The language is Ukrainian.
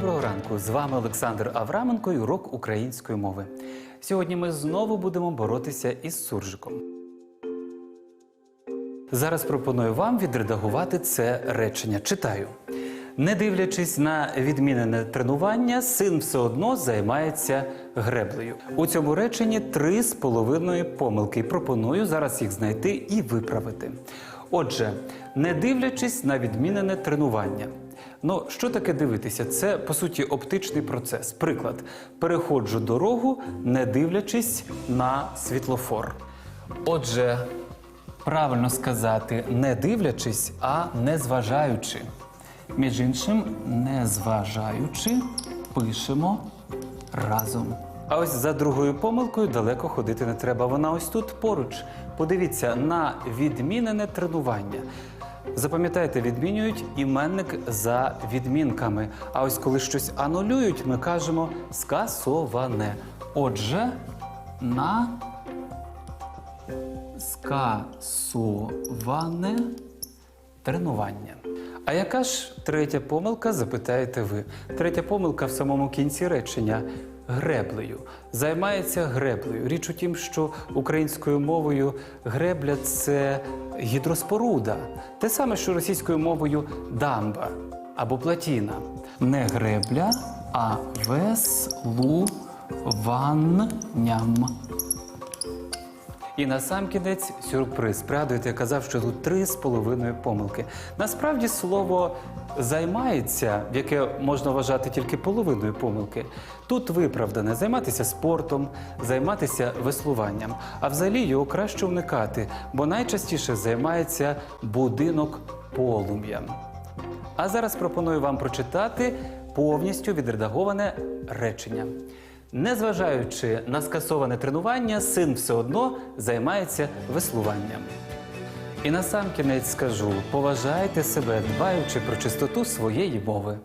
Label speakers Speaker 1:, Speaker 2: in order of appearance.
Speaker 1: Доброго ранку! З вами Олександр Авраменко і урок української мови. Сьогодні ми знову будемо боротися із суржиком. Зараз пропоную вам відредагувати це речення. Читаю. Не дивлячись на відмінене тренування, син все одно займається греблею. У цьому реченні три з половиною помилки. Пропоную зараз їх знайти і виправити. Отже, не дивлячись на відмінене тренування. Ну, що таке дивитися? Це по суті оптичний процес. Приклад: переходжу дорогу, не дивлячись на світлофор. Отже, правильно сказати не дивлячись, а не зважаючи. Між іншим, не зважаючи, пишемо разом. А ось за другою помилкою далеко ходити не треба. Вона ось тут поруч. Подивіться на відмінене тренування. Запам'ятайте, відмінюють іменник за відмінками. А ось коли щось анулюють, ми кажемо скасоване. Отже, на скасоване тренування. А яка ж третя помилка, запитаєте ви? Третя помилка в самому кінці речення греблею. Займається греблею. Річ у тім, що українською мовою гребля це гідроспоруда. Те саме, що російською мовою дамба або платіна. Не гребля, а веслуванням. І на сам кінець сюрприз. Пригадуєте, я казав, що тут три з половиною помилки. Насправді слово займається, яке можна вважати тільки половиною помилки. Тут виправдане займатися спортом, займатися веслуванням. А взагалі його краще уникати, бо найчастіше займається будинок полум'ям. А зараз пропоную вам прочитати повністю відредаговане речення. Незважаючи на скасоване тренування, син все одно займається веслуванням. І на сам кінець скажу: поважайте себе, дбаючи про чистоту своєї мови.